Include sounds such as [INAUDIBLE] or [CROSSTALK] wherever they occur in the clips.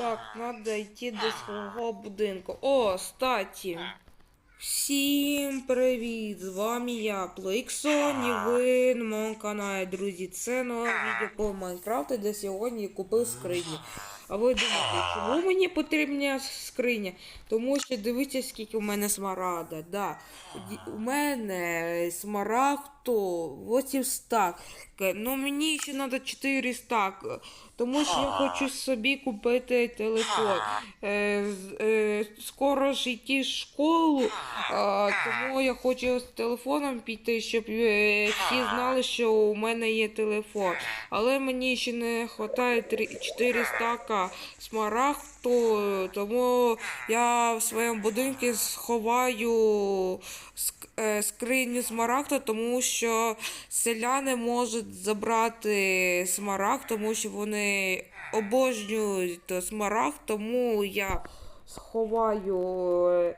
Так, треба йти до свого будинку. О, статі. Всім привіт! З вами я, Плейксон, і ви на моєму каналі, друзі. Це нове відео по Майнкрафту, де сьогодні купив скриню. А ви думаєте, чому мені потрібна скриня? Тому що дивіться, скільки у мене смарада. Да. У мене смарагду 8 стак. Ну мені ще треба 4 стак. Тому що я хочу собі купити телефон. Е, е, скоро ж йти в школу, а, тому я хочу з телефоном піти, щоб е, всі знали, що у мене є телефон. Але мені ще не вистачає 4 стака смарагду, тому я в своєму будинку сховаю е, скриню смарагду, тому що селяни можуть забрати смарагд, тому що вони обожнюють смарагд, тому я сховаю е,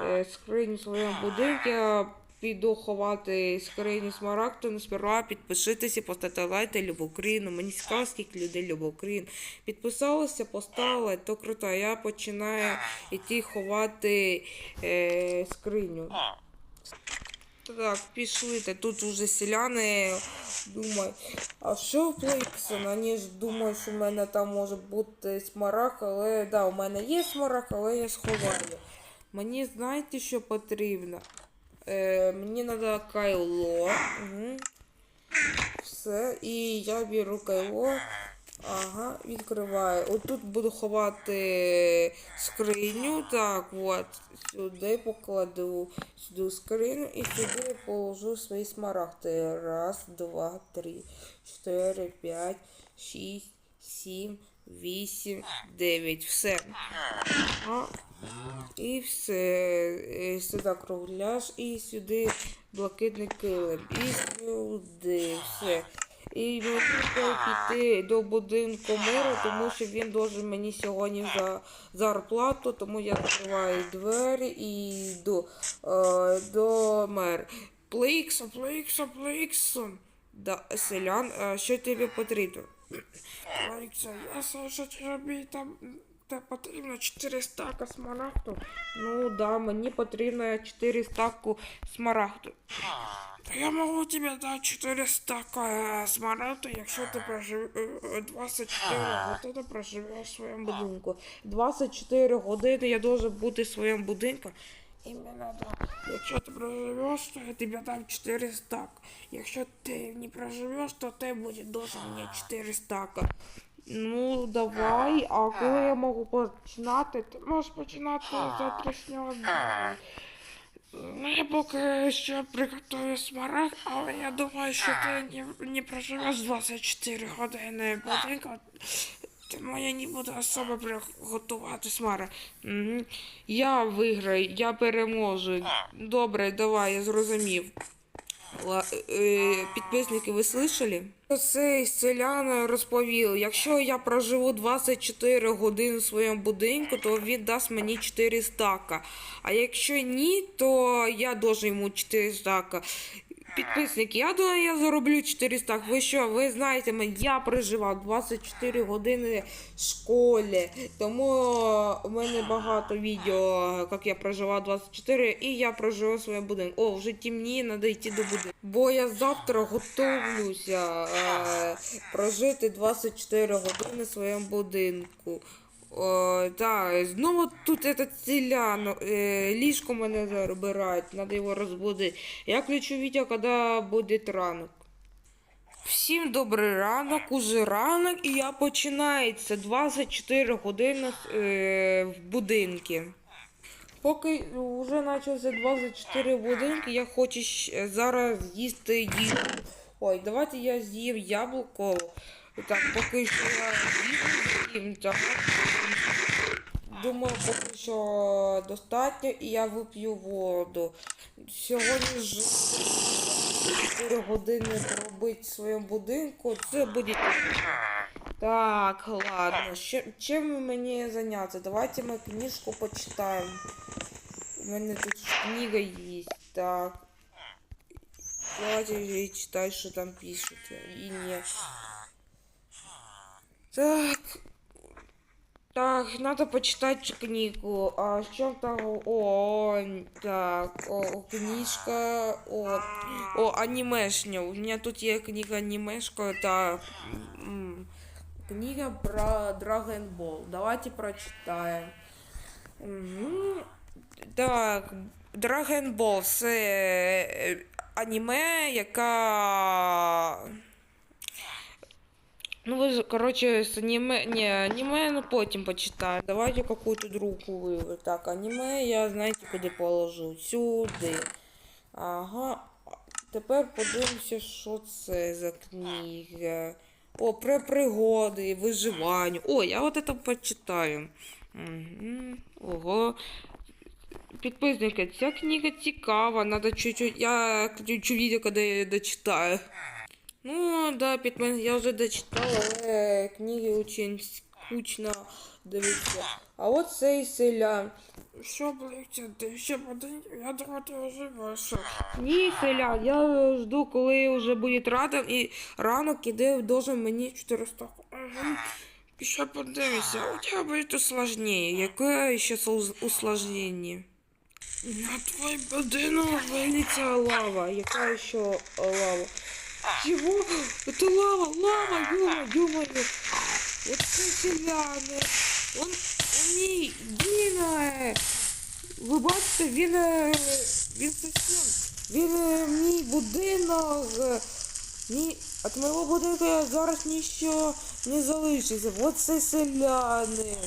е, скриню в своєму будинку. Піду ховати скриню смарагду, але сперва підпишитися, поставте лайк та любов Україну. Мені цікаво, скільки людей любов Україну. Підписалися, поставили, то круто. Я починаю йти ховати е, скриню. Так, пішли. Тут уже селяни думають, а що в Плейксон? Вони ж думають, що в мене там може бути смарагд, але да, у мене є смарагд, але я сховаю. Мені знаєте, що потрібно? Е, мені треба кайло. Угу. Все. І я беру кайло. Ага, відкриваю. Отут буду ховати скриню. Так, от. Сюди покладу сюди скриню і сюди положу свої смарагди. Раз, два, три, чотири, п'ять, шість, сім, вісім, дев'ять. Все. А, і все. Е, Сюди кругляш і сюди блакитний килим. І сюди все. І можна треба піти до будинку миру, тому що він дуже мені сьогодні за зарплату, тому я відкриваю двері і йду е, до мер. Плейксон, Плейксон, Плейксон. Да, селян, е, що тобі потрібно? [COUGHS] Плейксон, я слышу, що тобі там та потрібно 4 стака смарагду. Ну да, мені потрібно 4 стаку смарагду. Та я можу тобі дати 4 стака е, смарагду, якщо ти прожив... е, 24 години проживеш в своєму будинку. 24 години я должен бути в своєму будинку. Іменно да. Якщо ти проживеш, то я тобі дам 4 стака. Якщо ти не проживеш, то ти буде должен мені 4 стака. Ну, давай, а коли я можу починати? Ти можеш починати з завтрашнього дня. Ну, я поки що приготую смарагд, але я думаю, що ти не, не проживеш 24 години будинку. Тому я не буду особо приготувати смарагд. Угу. Я виграю, я переможу. Добре, давай, я зрозумів. Ла- е, Підписники, ви слышали? Цей селян розповів, якщо я проживу 24 години в своєму будинку, то він дасть мені 4 стака. А якщо ні, то я должен йому 4 стака. Підписники, я думаю, я зароблю 4 стака. Ви що, ви знаєте, я проживав 24 години в школі, тому у мене багато відео, як я проживав 24, і я проживав своє будинок. О, вже темніє, треба йти до будинку. Бо я завтра готовлюся е, прожити 24 години в своєму будинку. О, так, знову тут этот селян, е, ліжко мене забирають, треба його розбудити. Я включу відео, коли буде ранок. Всім добрий ранок, уже ранок, і я починається 24 години е, в будинку. Поки вже почався 24 будинки, я хочу зараз з'їсти їжу. Ой, давайте я з'їв яблуко. Так, поки що я з'їм. Думаю, поки що достатньо і я вип'ю воду. Сьогодні ж 4 години робити в своєму будинку. Це буде. Так, ладно. Ще- чим мені зайнятися? Давайте ми книжку почитаємо. У мене тут книга є. Так. Давайте я що там пишуть. І ні. Так. Так, надо почитать книгу. А что там? О, так, о, книжка, о, о, анимешня. У меня тут есть книга анимешка, это книга про Dragon Ball. Давайте прочитаем. Мгм. Так, Dragon Ball це е, аніме, яка. Ну, ви, короче, з аніме. Ні, аніме ну потім почитаю. Давайте какую-то другу виберу. Так, аніме я знаєте, куди положу. Сюди. Ага. Тепер подивимося, що це за книга. О, про пригоди, виживання. О, я от це почитаю. Угу. Ого. Підписники, ця книга цікава, надо чуть-чуть. Я включу відео, коли я дочитаю. Ну, да, підписники, я вже дочитала, але книги очень скучно дивитися. А от цей селян. Що, блядь, ти ще один? Я думаю, ти вже вийшов. Ні, селян, я жду, коли вже буде ранок, і ранок іде должен мені 400. Ага. Ще подивися, у тебе буде усложнення. Яке ще усложнення? На твой будинок виліця лава. Яка ще лава? Чего? Это лава, лава, ё ё Вот це селяни. Он, он мій Діна. Ви бачите, він, е, він совсем, він е, мій будинок, е, мій, от моєго будинку зараз нічого не залишиться. Вот це селяни.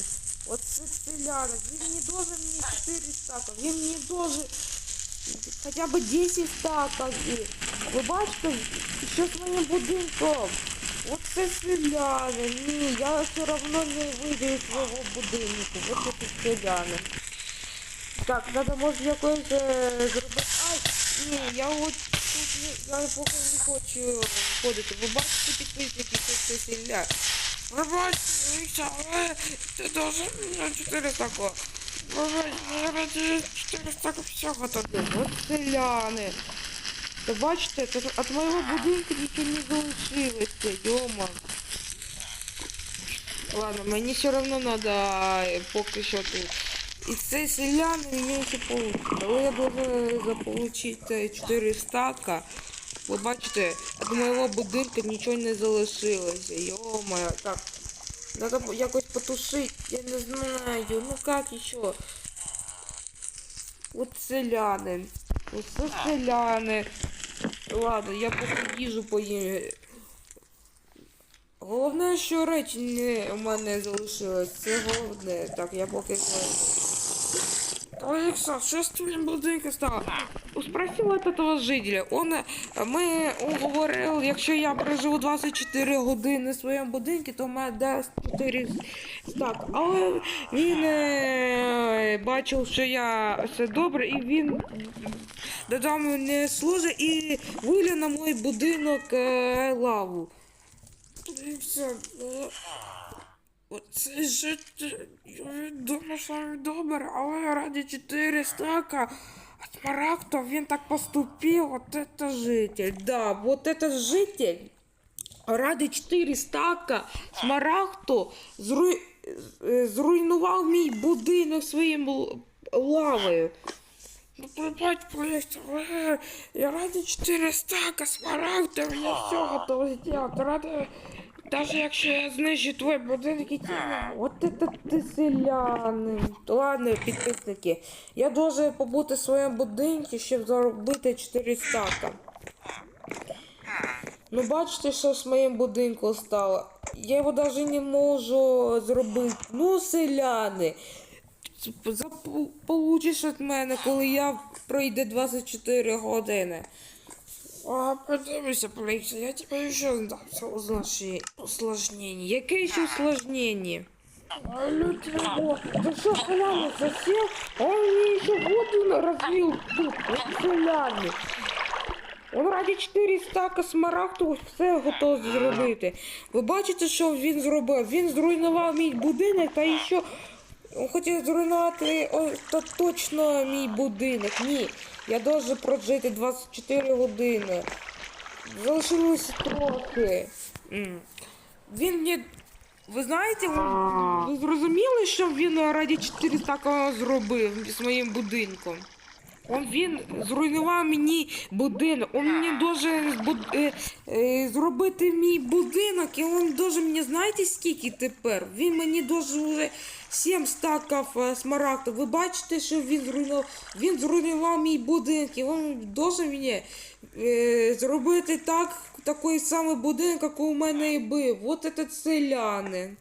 Вот це селяни. Він не должен мені 4 стака, він мені должен хоча б 10 стаків. Ви бачите, що з моїм будинком? От це селяни. Ні, я все одно не вийду із свого будинку. Це тут селяни. Так, треба може якось е, зробити. Ай, ні, я от тут не, я поки не хочу ходити. Ви бачите підписники, що це селяни. Ви бачите, але ти должен 4 стака. 4 стака всього тобі. От селяни. Та бачите, від моєго будинку нічого не залишилося, йома. Ладно, мені все надо е, поки що тут. І цей селян мені ще получить. Але я должен заполучити 4 стака. Ви бачите, від моєго будинку нічого не залишилося. Йома, так. Надо якось потушить. я не знаю. Ну как еще? Вот селяни. Оце селяни. Ладно, я поки їжу поїм. Головне, що речі не у мене залишилось. Це головне. Так, я поки. Алекса, що з твоїм будинком стало? Спросил от этого жителя. Он, е, ми он говорив, якщо я проживу 24 години в своєму будинку, то мене дасть 4 стак. Але він е, бачив, що я все добре, і він додав мені служи і вилив на мій будинок е, лаву. І все. Оце житель, я думаю, добре, але раді 4 стака от Маракта він так поступив, вот это житель. Да, вот это житель ради 4 стака Смарагду зру... зруйнував мій будинок своїм лавою. Ну, пробач, але я ради 4 стака смарагда, я все готов сделать. Ради, даже якщо я знищу твій будинок і тебе. От это ти селяни. Ладно, підписники. Я должен побути в своєму будинку, щоб заробити 4 стака. Ну бачите, що з моїм будинком стало. Я його навіть не можу зробити. Ну, селяни. Получиш від мене, коли я пройде 24 години. А, подивися, Полікса, я тебе ще здам це усложнення. Яке ще усложнення? А, люди, о, ты что, селяне, засел? Он мне еще воду разлил тут, селяне. Он раді 4 стака смарагду все готов зробити. Ви бачите, що він зробив? Він зруйнував мій будинок та ще хотів зруйнувати остаточно мій будинок. Ні, я должен прожити 24 години. Залишилося трохи. Він мені Ви знаєте, ви, зрозуміли, що він раді 4 стака зробив з моїм будинком? Він зруйнував мені будинок. Он мені дуже е, е, зробити мій будинок, і він дуже мені знаєте скільки тепер? Він мені дуже вже 7 стаків е, смарагдів. Ви бачите, що він зруйнував. Він зруйнував мій будинок, і він дуже мені зробити так, такий самий будинок, як у мене і був. От этот селянин.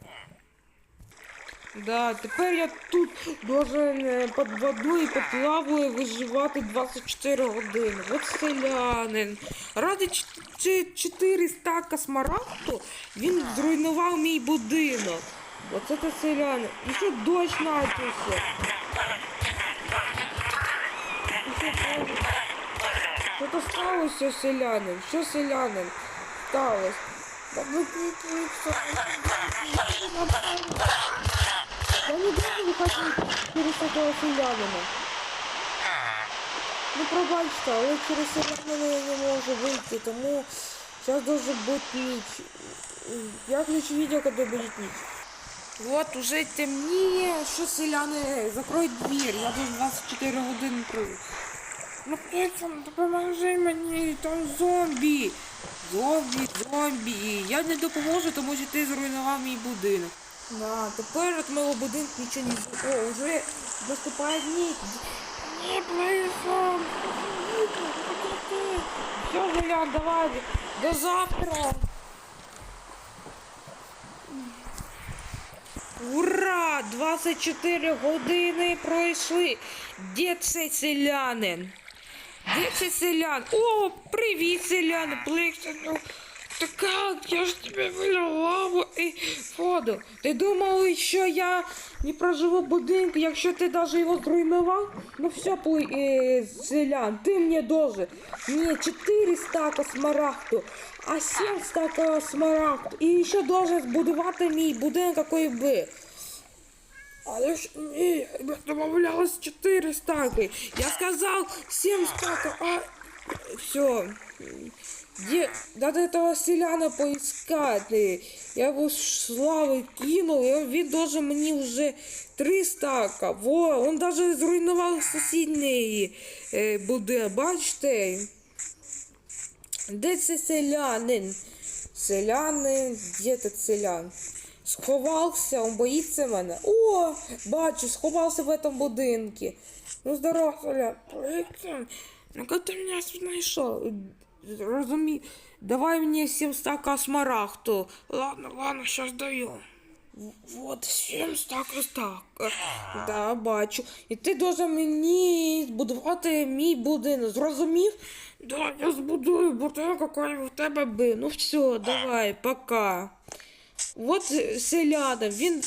Да, тепер я тут должен е, під водою і під лавою виживати 24 години. От селянин. Ради 4 стака смарагду він зруйнував мій будинок. Оце це селянин. І що дощ. І що то сталося селянин? Що селянин? Сталося? Та викликали все. Я через этого селянина. Ну пробачте, але через селянина я не можу вийти, тому зараз должен бути ніч. Я включу відео, коли буде ніч. Вот уже темніє, що селяни, закрой двір, я тут 24 години прийду. Ну Петсон, допоможи мені, там зомбі. Зомбі, зомбі. Я не допоможу, тому що ти зруйнував мій будинок. Да, тепер від мого будинку нічого не О, вже наступає ніч. Не Петсон. Все, Гулян, давай. До завтра. Ура! 24 години пройшли. Де цей селянин? Де цей селян? О, привіт, селян! Плекса, так как? Я ж тебе виливав і воду. Ти думав, що я не проживу будинку, якщо ти навіть його зруйнував? Ну все, пли, е, селян, ти мені должен. Мені 4 стака смарагду, а 7 стака смарагду. І ще должен збудувати мій будинок, який би. Але ж ні, домовлялось 4 стаки. Я сказав 7 стаков, а все. Где надо этого селяна поискать. Я его славы кинул, и он, він должен мені вже 3 стака. Во, он даже зруйнував сусідній е, будинок. Бачите? Де це селянин? Селянин, де тут селян? Сховався, он боїться мене. О, бачу, сховався в этом будинку. Ну, здорово, Селян. Ну, как ты меня знайшов? Розумію. Давай мені 7 стака смарагду. Ладно, ладно, сейчас даю. Вот, 7 стаків стак. Да, бачу. І ти должен мені збудувати мій будинок. Зрозумів? Да, я збудую будинок, який в тебе був. Ну все, давай, пока. От селянин, він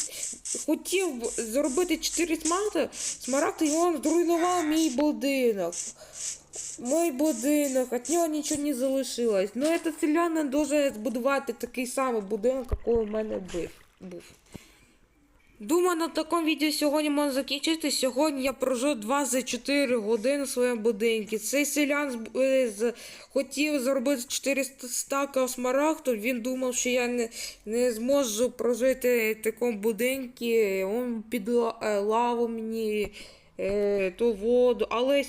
хотів зробити 4 смарагди, смарагди, і він зруйнував мій будинок. Мой будинок, від нього нічого не залишилось. Ну, этот селянин дуже збудувати такий самий будинок, який у мене був. Думаю, на такому відео сьогодні можна закінчити. Сьогодні я прожив 24 години в своєму будинку. Цей селян е, хотів зробити 400 стака смарагдів. Він думав, що я не, не зможу прожити в такому будинку. Він під е, лаву мені е, ту воду. Але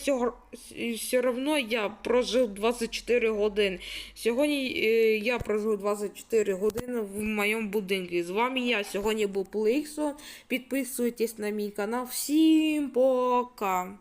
все, одно я прожив 24 години. Сьогодні е, я прожив 24 години в моєму будинку. З вами я сьогодні був Плейксон. Підписуйтесь на мій канал. Всім пока!